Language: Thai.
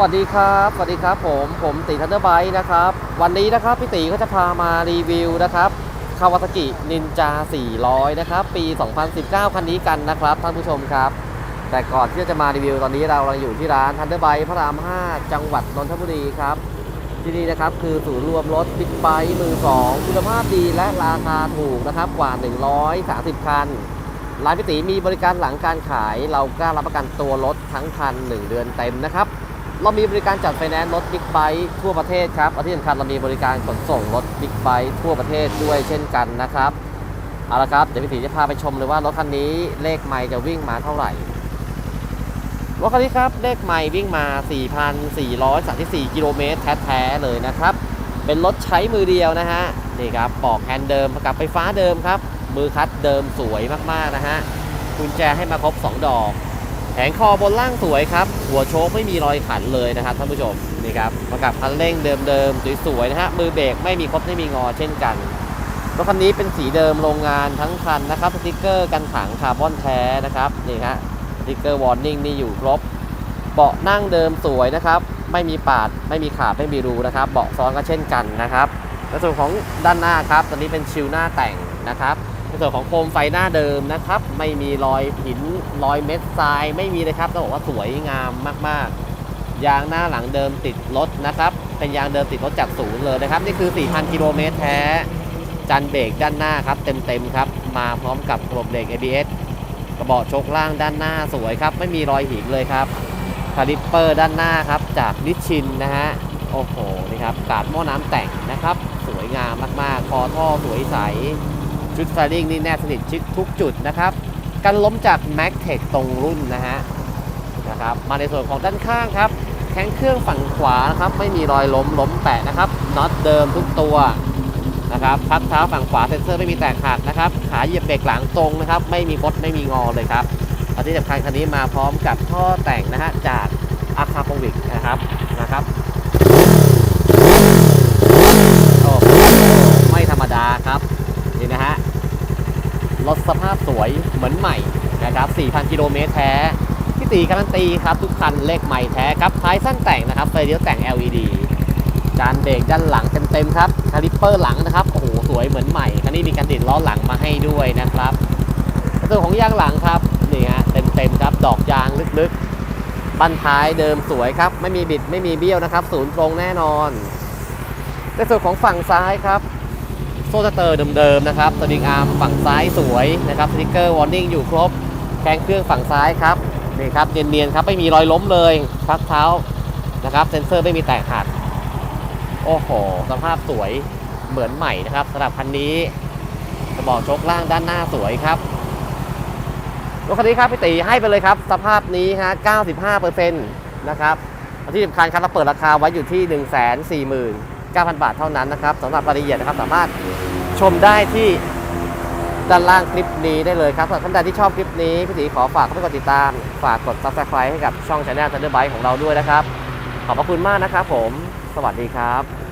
วัสดีครับ สวัสดีครับผมผมตีทันเดอร์ไบนะครับ วันนี้นะครับพี่ตีก็จะพามารีวิวนะครับคาวาซากินินจา 400 นะครับ ปี 2019 คันนี้กันนะครับท่านผู้ชมครับ แต่ก่อนที่จะมารีวิวตอนนี้เรากำลังอยู่ที่ร้านทันเดอร์ไบพระราม 5 จังหวัดนนทบุรีครับ ที่นี่นะครับคือศูนย์รวมรถบิ๊กไบค์มือ 2 คุณภาพดีและราคาถูกนะครับกว่า 130 คันร้านพิตีมีบริการหลังการขายเรากล้ารับประกันตัวรถทั้งคัน 1 เดือนเต็มนะครับ เรามีบริการจัดไฟแนนซ์รถบิ๊กไบค์ทั่วประเทศครับที่สำคัญเรามีบริการขนส่งรถบิ๊กไบค์ทั่วประเทศด้วยเช่นกันนะครับ เอาละครับ เดี๋ยวพิตีจะพาไปชมเลยว่ารถคันนี้เลขไมล์จะวิ่งมาเท่าไหร่ รถคันนี้ครับเลขไมล์วิ่งมา 4,434 กิโลเมตรแท้ๆเลยนะครับ เป็นรถใช้มือเดียวนะฮะ นี่ครับปอกแฮนด์เดิมประกับไฟฟ้าเดิมครับ มือคัดเดิมสวยมากๆนะฮะ กุญแจให้มาครบ 2 ดอก แผงคอบนล่างสวยครับ หัวโชคไม่มีรอยขันเลยนะครับท่านผู้ชมนี่ครับประกับคันเร่งเดิมๆสวยๆนะฮะมือเบรกไม่มีครบไม่มีงอเช่นกันรถคันนี้เป็นสีเดิมโรงงานทั้งคันนะครับสติกเกอร์กันถังคาร์บอนแท้นะครับนี่ฮะสติกเกอร์วอร์นิ่งนี่อยู่ครบเบาะนั่งเดิมสวยนะครับ ไม่มีปาด ไม่มีขาดไม่มีรูนะครับ เบาะซ้อนก็เช่นกันนะครับในส่วนของด้านหน้าครับตอนนี้เป็นชิลหน้าแต่งนะครับ ในส่วนของโคมไฟหน้าเดิมนะครับ ไม่มีรอยหินรอยเม็ดทรายไม่มีเลยครับต้องบอกว่าสวยงามมากๆ ยางหน้าหลังเดิมติดรถนะครับ เป็นยางเดิมติดรถจากศูนย์เลยนะครับ นี่คือ 4,000 กิโลเมตรแท้ จันเบรกด้านหน้าครับ เต็มๆครับ มาพร้อมกับระบบเบรก ABS กระบอกชกล่างด้านหน้าสวยครับ ไม่มีรอยหินเลยครับคาลิปเปอร์ด้านหน้าครับ จากนิชชินนะฮะโอ้โหนี่ครับกาดหม้อน้ำแต่งนะครับ สวยงามมากๆคอท่อสวยใส ชุดไฟลิ่งนี่แนบสนิทชิดทุกจุดนะครับกันล้มจาก m a c t e c ตรงรุ่นนะฮะนะครับมาในส่วนของด้านข้างครับแข้งเครื่องฝั่งขวานะครับไม่มีรอยล้มล้มแปะนะครับน็อตเดิมทุกตัวนะครับพักเท้าฝั่งขวาเซ็นเซอร์ไม่มีแตกหักนะครับขาเหยียบเบรกหลังตรงนะครับไม่มีคดไม่มีงอเลยครับและที่สำคัญคันนี้มาพร้อมกับท่อแต่งนะฮะจากอาคาโปวิกนะครับนะครับโอ้ไม่ธรรมดาครับนี่นะฮะ รถสภาพสวยเหมือนใหม่นะครับ 4,000 กิโลเมตรแท้พี่ตีการันตีครับทุกคันเลขใหม่แท้ครับท้ายสั้นแต่งนะครับไฟเลี้ยวแต่ง LED จานเบรกด้านหลังเต็มๆครับคาลิปเปอร์หลังนะครับโอ้โหสวยเหมือนใหม่คันนี้มีการติดล้อหลังมาให้ด้วยนะครับส่วนของยางหลังครับนี่ฮะเต็มๆครับดอกยางลึกๆบั้นท้ายเดิมสวยครับ ไม่มีบิดไม่มีเบี้ยวนะครับศูนย์ตรงแน่นอนในส่วนของฝั่งซ้ายครับ ซ่สเตอร์เดิมๆนะครับสวิงอาร์มฝั่งซ้ายสวยนะครับสติกเกอร์วอร์นิ่งอยู่ครบแข้งเครื่องฝั่งซ้ายครับนี่ครับเนียนๆครับไม่มีรอยล้มเลยพักเท้านะครับเซ็นเซอร์ไม่มีแตกหักโอ้โหสภาพสวยเหมือนใหม่นะครับสำหรับคันนี้กระบอกชกล่างด้านหน้าสวยครับรถคันนี้ครับพี่ตีให้ไปเลยครับ สภาพนี้ฮะ 95%นะครับที่สำคัญครับเราเปิดราคาไว้อยู่ที่ 140,000 9,000 บาทเท่านั้นนะครับสำหรับรายละเอียดนะครับสามารถชมได้ที่ด้านล่างคลิปนี้ได้เลยครับสำหรับท่านใดที่ชอบคลิปนี้พี่ตีขอฝากเข้าไปกดติดตาม ฝากกด subscribe ให้กับช่อง Channel Thunder Bike ของเราด้วยนะครับ ขอบพระคุณมากนะครับผม สวัสดีครับ